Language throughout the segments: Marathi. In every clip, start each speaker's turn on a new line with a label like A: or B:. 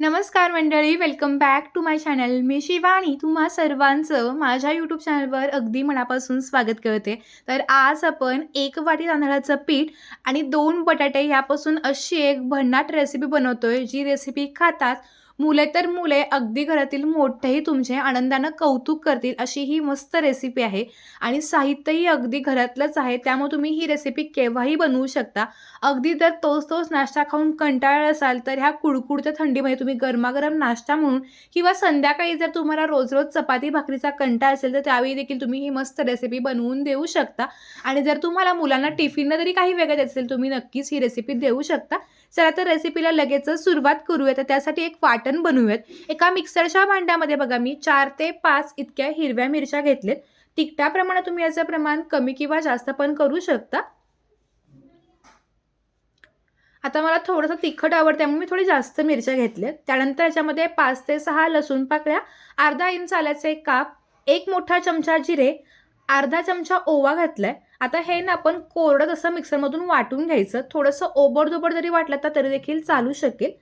A: नमस्कार मंडळी welcome back to my channel मी शिवानी तुम्हा सर्वांचं माझ्या यूट्यूब चॅनलवर अगदी मनापासून स्वागत करते. तर आज आपण एक वाटी तांदळाचं पीठ आणि दोन बटाटे यापासून अशी एक भन्नाट रेसिपी बनवतोय जी रेसिपी खातात मुले तर मुले अगदी घरातील मोठेही तुमचे आनंदानं कौतुक करतील अशी ही मस्त रेसिपी आहे. आणि साहित्यही अगदी घरातलंच आहे त्यामुळे तुम्ही ही रेसिपी केव्हाही बनवू शकता. अगदी जर तोच तोच नाश्ता खाऊन कंटाळा असाल तर ह्या कुडकुडत्या थंडीमध्ये तुम्ही गरमागरम नाश्ता म्हणून किंवा संध्याकाळी जर तुम्हाला रोज रोज चपाती भाकरीचा कंटाळ असेल तर त्यावेळी देखील तुम्ही ही मस्त रेसिपी बनवून देऊ शकता. आणि जर तुम्हाला मुलांना टिफिनला तरी काही वेगळं असेल तुम्ही नक्कीच ही रेसिपी देऊ शकता. चला तर रेसिपीला लगेचच सुरुवात करूया. तर त्यासाठी एक वाट वाटण बनवूयात. एका मिक्सरच्या भांड्यामध्ये बघा मी चार ते पाच इतक्या हिरव्या मिरच्या घेतलेत. तिखटाप्रमाणे तुम्ही याचं प्रमाण कमी किंवा जास्त पण करू शकता. आता मला थोडंसं तिखट आवडतं त्यामुळे मी थोडी जास्त मिरच्या घेतल्यात. त्यानंतर याच्यामध्ये पाच ते सहा लसूण पाकळ्या अर्धा इंच आल्याचे काप एक मोठा चमचा जिरे अर्धा चमचा ओवा घातलाय. आता हे ना आपण कोरडं तसं मिक्सरमधून वाटून घ्यायचं थोडंसं ओबडधोबड जरी वाटलं तर तरी देखील चालू शकेल.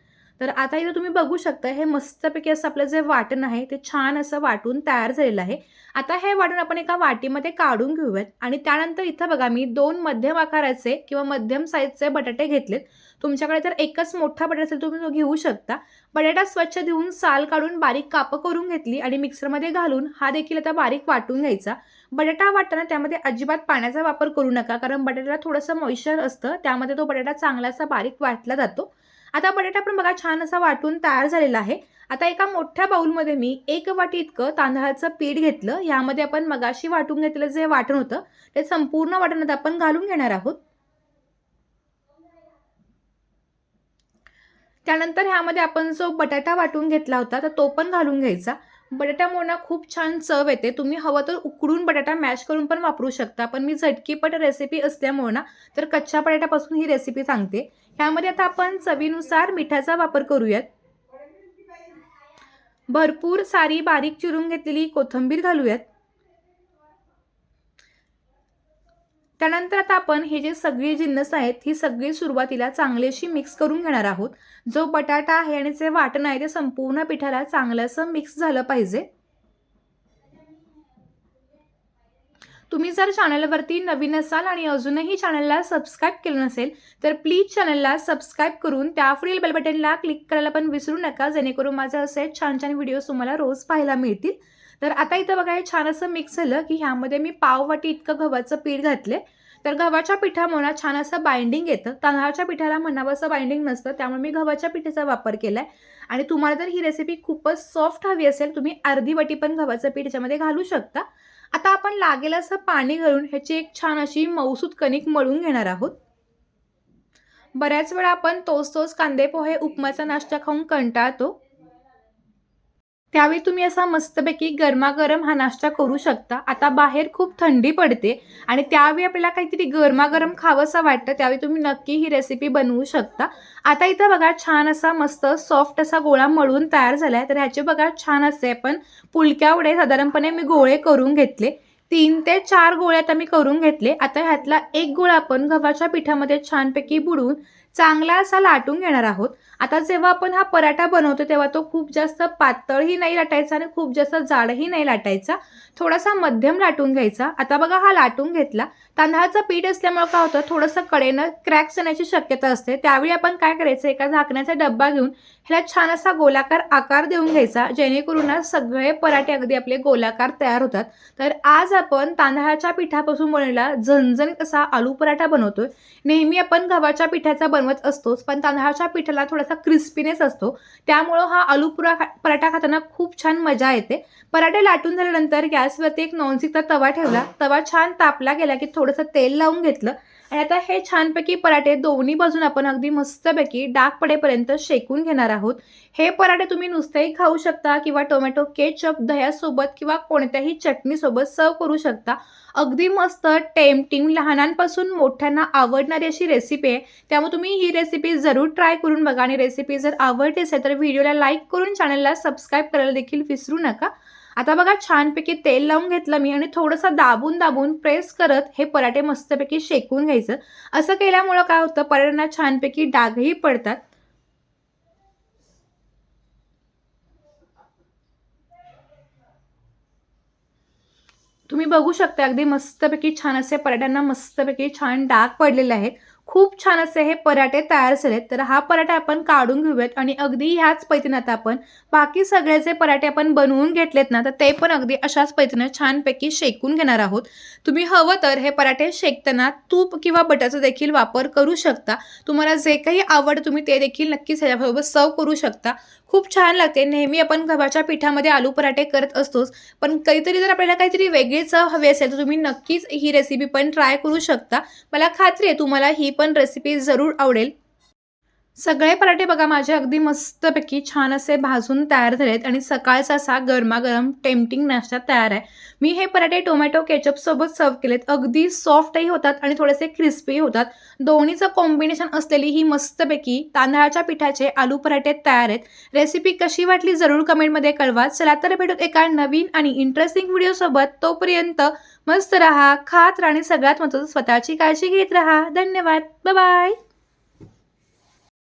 A: तर आता इथं तुम्ही बघू शकता हे मस्तपैकी असं आपलं जे वाटण आहे ते छान असं वाटून तयार झालेलं आहे. आता हे वाटण आपण एका वाटीमध्ये काढून घेऊयात आणि त्यानंतर इथं बघा मी दोन मध्यम आकाराचे किंवा मध्यम साईजचे बटाटे घेतलेत. तुमच्याकडे तर एकच मोठा बटाटा असेल तुम्ही तो घेऊ शकता. बटाटा स्वच्छ धुवून साल काढून बारीक कापं करून घेतली आणि मिक्सरमध्ये घालून हा देखील आता बारीक वाटून घ्यायचा. बटाटा वाटताना त्यामध्ये अजिबात पाण्याचा वापर करू नका कारण बटाट्याला थोडंसं मॉइश्चर असतं त्यामध्ये तो बटाटा चांगला असा बारीक वाटला जातो. आता बटाटा पण बघा छान असा वाटून तयार झालेला आहे. आता एका मोठ्या बाऊलमध्ये मी एक वाटी इतकं तांदळाचं पीठ घेतलं. यामध्ये आपण मगाशी वाटून घेतलेलं जे वाटण होतं ते संपूर्ण वाटणात आपण घालून घेणार आहोत. त्यानंतर ह्यामध्ये आपण जो बटाटा वाटून घेतला होता तर तो पण घालून घ्यायचा. बटाट्यामुळे ना खूप छान चव येते. तुम्ही हवं तर उकडून बटाटा मॅश करून पण वापरू शकता. पण मी झटकीपट रेसिपी असल्यामुळे ना तर कच्च्या बटाट्यापासून ही रेसिपी सांगते. ह्यामध्ये आता आपण चवीनुसार मिठाचा वापर करूयात. भरपूर सारी बारीक चिरून घेतलेली कोथिंबीर घालूयात. त्यानंतर आता आपण हे जे सगळी जिन्नस आहेत ही सगळी सुरुवातीला चांगलीशी मिक्स करून घेणार आहोत. जो बटाटा आहे आणि जे वाटण आहे ते संपूर्ण पिठाला चांगलंसं मिक्स झालं पाहिजे. तुम्ही जर चॅनलवरती नवीन असाल आणि अजूनही चॅनलला सबस्क्राईब केलं नसेल तर प्लीज चॅनलला सबस्क्राईब करून त्यापुढील बेल बटनला क्लिक करायला पण विसरू नका जेणेकरून माझे असे छान छान व्हिडिओज तुम्हाला रोज पाहायला मिळतील. तर आता इथं बघा हे छान असं मिक्स झालं की ह्यामध्ये मी पाववाटी इतकं गव्हाचं पीठ घातले तर गव्हाच्या पिठामुळे छान असं बाइंडिंग येतं. तांदळाच्या पिठाला म्हणावं असं बाइंडिंग नसतं त्यामुळे मी गव्हाच्या पिठाचा वापर केला आहे आणि तुम्हाला जर ही रेसिपी खूपच सॉफ्ट हवी असेल तुम्ही अर्धी वाटी पण गव्हाचं पीठ याच्यामध्ये घालू शकता. आता आपण लागेल असं पाणी घालून ह्याची एक छान अशी मौसूद कणिक मळून घेणार आहोत. बऱ्याच वेळा आपण तोच तोच कांदे पोहे उपमाचा नाश्ता खाऊन कंटाळतो. त्यावेळी तुम्ही असा मस्तपैकी गरमागरम हा नाश्ता करू शकता. आता बाहेर खूप थंडी पडते आणि त्यावेळी आपल्याला काहीतरी गरमागरम खावंसं वाटतं त्यावेळी तुम्ही नक्की ही रेसिपी बनवू शकता. आता इथं बघा छान असा मस्त सॉफ्ट असा गोळा मळून तयार झाला आहे तर ह्याचे बघा छान असे पण पुलक्यावडे साधारणपणे मी गोळे करून घेतले. तीन ते चार गोळ्या आता मी करून घेतले. आता ह्यातला एक गोळा आपण गव्हाच्या पिठामध्ये छानपैकी बुडवून चांगला असा लाटून घेणार आहोत. आता जेव्हा आपण हा पराठा बनवतो तेव्हा तो खूप जास्त पातळही नाही लाटायचा आणि खूप जास्त जाडही नाही लाटायचा. थोडासा मध्यम लाटून घ्यायचा. आता बघा हा लाटून घेतला. तांदळाचं पीठ असल्यामुळे काय होतं थोडंसं कडेनं क्रॅक्स येण्याची शक्यता असते. त्यावेळी आपण काय करायचं एका झाकण्याचा डब्बा घेऊन ह्याला छान असा गोलाकार आकार देऊन घ्यायचा जेणेकरून सगळे पराठे अगदी आपले गोलाकार तयार होतात. तर आज आपण तांदळाच्या पिठापासून बनवलेला झणझणीत असा आलू पराठा बनवतोय. नेहमी आपण गव्हाच्या पिठाचा बनवत असतोच पण तांदळाच्या पिठाला थोडासा क्रिस्पीनेस असतो. त्यामुळं हा आलू पुरा पराठा खाताना खूप छान मजा येते. पराठे लाटून झाल्यानंतर गॅसवरती एक नॉनस्टिकचा तवा ठेवला. तवा छान तापला गेला की थोडंसं तेल लावून घेतलं. आणि आता हे छानपैकी पराठे दोन्ही बाजून आपण अगदी मस्तपैकी डाग पडेपर्यंत शेकून घेणार आहोत. हे पराठे तुम्ही नुसतेही खाऊ शकता किंवा टोमॅटो केचप दह्यासोबत किंवा कोणत्याही चटणीसोबत सर्व करू शकता. अगदी मस्त टेमटिंग लहानांपासून मोठ्यांना आवडणारी अशी रेसिपी आहे. त्यामुळे तुम्ही ही रेसिपी जरूर ट्राय करून बघा आणि रेसिपी जर आवडते असेल तर व्हिडिओला लाईक करून चॅनलला सबस्क्राईब करायला देखील विसरू नका. आता बघा छानपैकी तेल लावून घेतलं मी आणि थोडंसं दाबून दाबून प्रेस करत हे पराठे मस्तपैकी शेकून घ्यायचं. असं केल्यामुळं काय होतं पराठ्यांना छानपैकी डागही पडतात. तुम्ही बघू शकता अगदी मस्तपैकी छान असे पराठ्यांना मस्तपैकी छान डाग पडलेले आहेत. खूप छान असे हे पराठे तयार झालेत. तर हा पराठा आपण काढून घेऊयात आणि अगदी ह्याच पद्धतीने आता आपण बाकी सगळे जे पराठे आपण बनवून घेतलेत ना तर ते पण अगदी अशाच पैतीनं छानपैकी शेकून घेणार आहोत. तुम्ही हवं तर हे पराठे शेकताना तूप किंवा बटाचा देखील वापर करू शकता. तुम्हाला जे काही आवड तुम्ही ते देखील नक्कीच ह्याच्याबरोबर सर्व करू शकता. खूप छान लागते. नेहमी आपण गव्हाच्या पिठामध्ये आलू पराठे करत असतोच. पण कधीतरी जर आपल्याला काहीतरी वेगळी चव हवी असेल तर तुम्ही नक्कीच ही रेसिपी पण ट्राय करू शकता. मला खात्री आहे तुम्हाला ही पण रेसिपी जरूर आवडेल. सगळे पराठे बघा माझे अगदी मस्तपैकी छान असे भाजून तयार झाले आहेत आणि सकाळचा असा गरमागरम टेम्पटिंग नाश्ता तयार आहे. मी हे पराठे टोमॅटो केचपसोबत सर्व केलेत. अगदी सॉफ्टही होतात आणि थोडेसे क्रिस्पी होतात. दोन्हीचं कॉम्बिनेशन असलेली ही मस्तपैकी तांदळाच्या पिठाचे आलू पराठे तयार आहेत. रेसिपी कशी वाटली जरूर कमेंटमध्ये कळवा. चला तर भेटूत एका नवीन आणि इंटरेस्टिंग व्हिडिओसोबत तोपर्यंत मस्त राहा खात राहा आणि सगळ्यात महत्त्वाचं स्वतःची काळजी घेत राहा. धन्यवाद. बाय